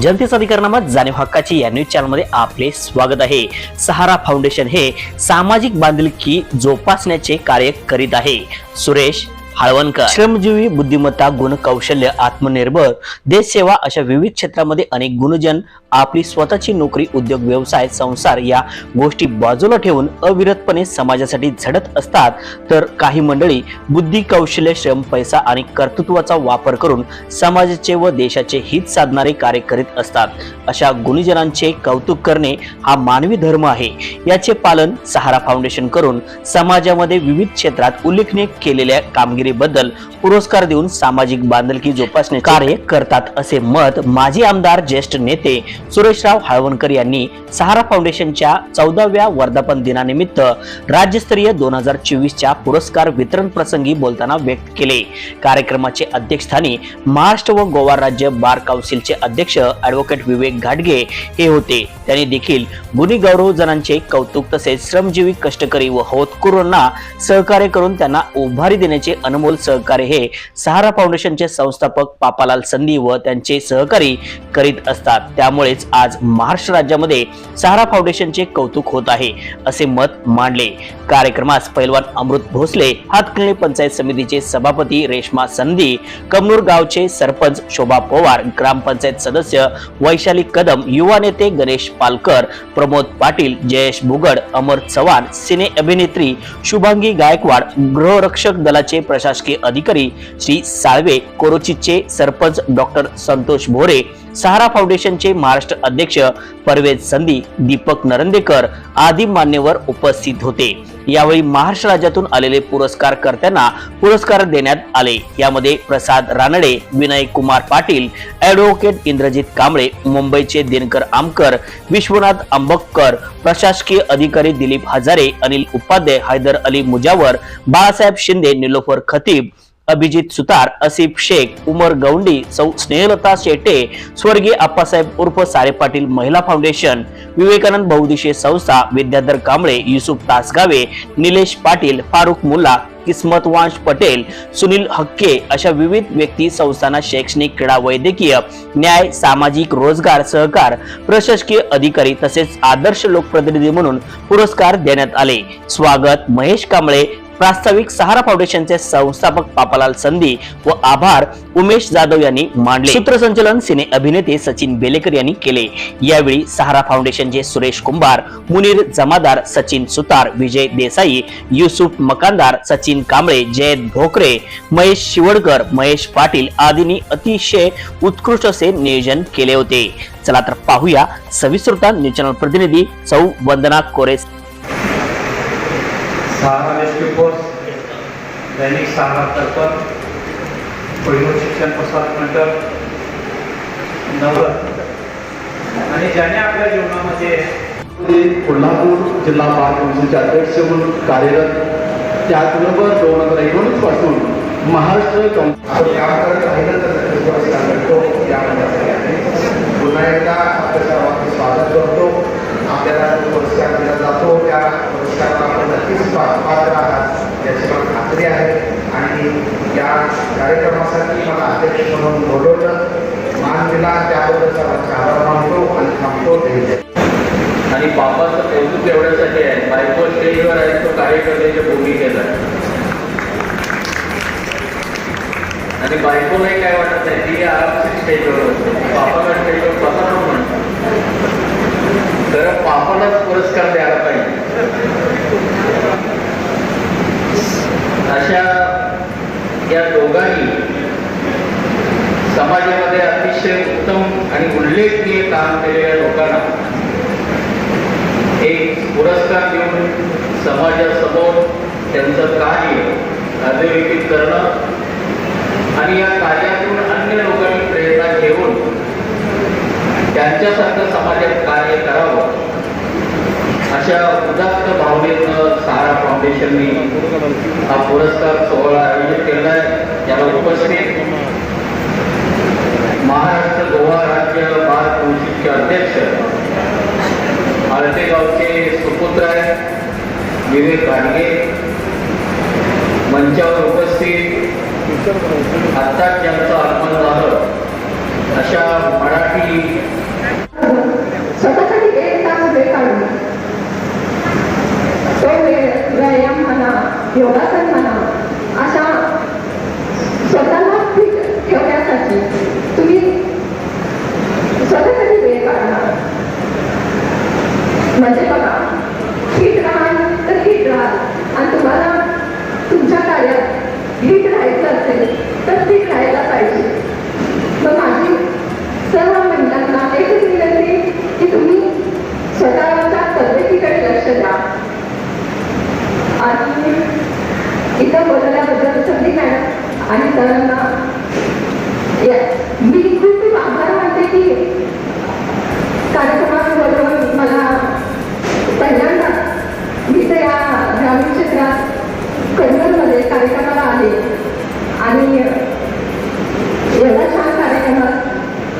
जनते अधिकारनामा जाणीव हक्काची या न्यूज चॅनलमध्ये आपले स्वागत आहे. सहारा फाउंडेशन हे सामाजिक बांधिलकी जोपासण्याचे कार्य करीत आहे. सुरेश हळवणकर. श्रमजीवी बुद्धिमत्ता गुण कौशल्य आत्मनिर्भर देश सेवा अशा विविध क्षेत्रामध्ये अनेक गुणजन आपली स्वतःची नोकरी उद्योग व्यवसाय संसार या गोष्टी बाजूला ठेवून अविरतपणे समाजासाठी झडत असतात. तर काही मंडळी बुद्धी कौशल्य श्रम पैसा आणि कर्तृत्वाचा वापर करून समाजाचे व देशाचे हित साधणारे कार्य करीत असतात. अशा गुणजनांचे कौतुक करणे हा मानवी धर्म आहे. याचे पालन सहारा फाउंडेशन करून समाजामध्ये विविध क्षेत्रात उल्लेखनीय केलेल्या कामगिरी कामगिरीबद्दल पुरस्कार देऊन सामाजिक बांधलकी जोपासणे कार्य करतात असे मत माजी आमदार ज्येष्ठ नेते सुरेशराव हळवणकर यांनी सहारा फाउंडेशनच्या चौदाव्या वर्धापन दिनानिमित्त राज्यस्तरीय दोन हजार चोवीसच्या पुरस्कार वितरण प्रसंगी बोलताना व्यक्त केले. कार्यक्रमाचे अध्यक्षस्थानी महाराष्ट्र व गोवा राज्य बार काउन्सिलचे अध्यक्ष ऍडव्होकेट विवेक घाटगे हे होते. त्यांनी देखील गुणी गौरव जणांचे कौतुक तसेच श्रमजीवी कष्टकरी व होतकुरूंना सहकार्य करून त्यांना उभारी देण्याचे अनमोल सहकार्य हे सहारा फाउंडेशनचे संस्थापक पापालाल संधी व त्यांचे सहकारी करीत असतात. त्यामुळेच आज महाराष्ट्र राज्यामध्ये सहारा फाउंडेशनचे कौतुक होत आहे असे मत मांडले. कार्यक्रमास पैलवान अमृत भोसले हातकर्णी पंचायत समितीचे सभापती रेश्मा संधी कमनूर गावचे सरपंच शोभा पवार ग्रामपंचायत सदस्य वैशाली कदम युवा नेते गणेश पालकर प्रमोद पाटील जयेश बुगड अमर चव्हाण सिने अभिनेत्री शुभांगी गायकवाड गृहरक्षक दलाचे प्रशासकीय अधिकारी श्री साळवे कोरोचीचे सरपंच डॉक्टर संतोष भोरे सहारा फाउंडेशनचे महाराष्ट्र अध्यक्ष परवेज संधी दीपक नरंदेकर आदी मान्यवर उपस्थित होते. यावेळी महाराष्ट्र राज्यातून आलेले पुरस्कारकर्त्यांना पुरस्कार देण्यात आले. यामध्ये प्रसाद रानडे विनय कुमार पाटील ऍडव्होकेट इंद्रजित कांबळे मुंबईचे दिनकर आमकर विश्वनाथ आंबक्कर प्रशासकीय अधिकारी दिलीप हजारे अनिल उपाध्याय हैदर अली मुजावर बाळासाहेब शिंदे निलोफर खतीब अभिजित सुतार असिफ शेख उमर गौंडी सौ स्नेहलता शेटे स्वर्गीय आप्पासाहेब उर्फ सारे पाटील महिला फाउंडेशन विवेकानंद बहुदिशे संस्था विद्याधर कांबळे युसुफ तासगावे निलेश पाटील फारुख मुल्ला किस्मतवांश पटेल सुनील हक्के अशा विविध व्यक्ती संस्थांना शैक्षणिक क्रीडा वैद्यकीय न्याय सामाजिक रोजगार सहकार प्रशासकीय अधिकारी तसेच आदर्श लोकप्रतिनिधी म्हणून पुरस्कार देण्यात आले. स्वागत महेश कांबळे प्रास्ताविक सहारा फाउंडेशनचे संस्थापक पापालाल संधी व आभार उमेश जाधव यांनी मांडले. सूत्रसंचलन सिने अभिनेते सचिन बेलेकर यांनी केले. यावेळी सहारा फाउंडेशनचे सुरेश कुंभार मुनीर जमादार सचिन सुतार विजय देसाई युसुफ मकानदार सचिन कांबळे जयंत भोकरे महेश शिवडकर महेश पाटील आदींनी अतिशय उत्कृष्ट असे नियोजन केले होते. चला तर पाहूया सविस्तृता न्यूज चॅनल प्रतिनिधी सौ वंदना कोरेस सहारा रेस्क्यू फोर्स दैनिक सहारा तर्पण कोहिनूर शिक्षण प्रसार मंडळ नवरत आणि ज्याने आपल्या जीवनामध्ये कोल्हापूर जिल्हा बार कौन्सिलचे अध्यक्ष म्हणून कार्यरत त्याचबरोबर दोन हजार एकोणीसपासून महाराष्ट्र कौन्सिल आपण राहिलं तर नक्कीच पुरस्कार मिळतो यामध्ये सगळ्यांनी पुन्हा एकदा आपल्या सर्वांचं स्वागत करतो आपल्याला जो पुरस्कार दिला जातो त्या पुरस्काराला आपण नक्कीच पा- पात्र आहात याची मला खात्री आहे आणि या कार्यक्रमासाठी मला अध्यक्ष म्हणून बोलवलं. मान दिला त्याबद्दल सर्वांचे आभार मानतो आणि थांबतो. आणि बाबाचं कौतुक एवढ्यासाठी आहे. बायको स्टेजवर आहे तो कार्यकर्त्याच्या भूमिकेत आहे. आणि बायकोलाही काय वाटत नाही ती आरामशीर स्टेजवर होती बापाला स्टेजवर स्वतः म्हणतो तर बापालाच पुरस्कार द्यायला पाहिजे. अशा या दोघांनी समाजामध्ये अतिशय उत्तम आणि उल्लेखनीय काम केलेल्या लोकांना एक पुरस्कार देऊन समाजासमोर त्यांचं कार्य अधोरेखित करणं आणि या कार्यातून अन्य लोकांनी प्रेरणा घेऊन त्यांच्यासारखं समाजात कार्य करावं अशा उदात्त भावनेनं सारा फाउंडेशनने हा पुरस्कार सोहळा आयोजित केला आहे. त्याला उपस्थित महाराष्ट्र गोवा राज्य बार कौन्सिलचे अध्यक्ष आळतेगावचे सुपुत्र आहेत विवेक घाडगे मंचावर उपस्थित आत्ताच ज्यांचं आगमन झालं अशा मराठी स्वतःसाठी एक तास वेळ व्यायाम म्हणा योगासन नीट राहायचं असेल तर ती राहायला पाहिजे. मग माझी सर्व महिलांना एकच विनंती की तुम्ही स्वतःच्या तब्येतीकडे लक्ष द्या. आणि इथं बोलल्याबद्दल संधी मॅडम आणि सरांना या- मी खूप आभार मानते की कार्यक्रमाबरोबर मला पहिल्यांदा मी तर या ग्रामीण क्षेत्रात कन्नडमध्ये कार्यक्रमाला आले आणि एवढा छान कार्यक्रमात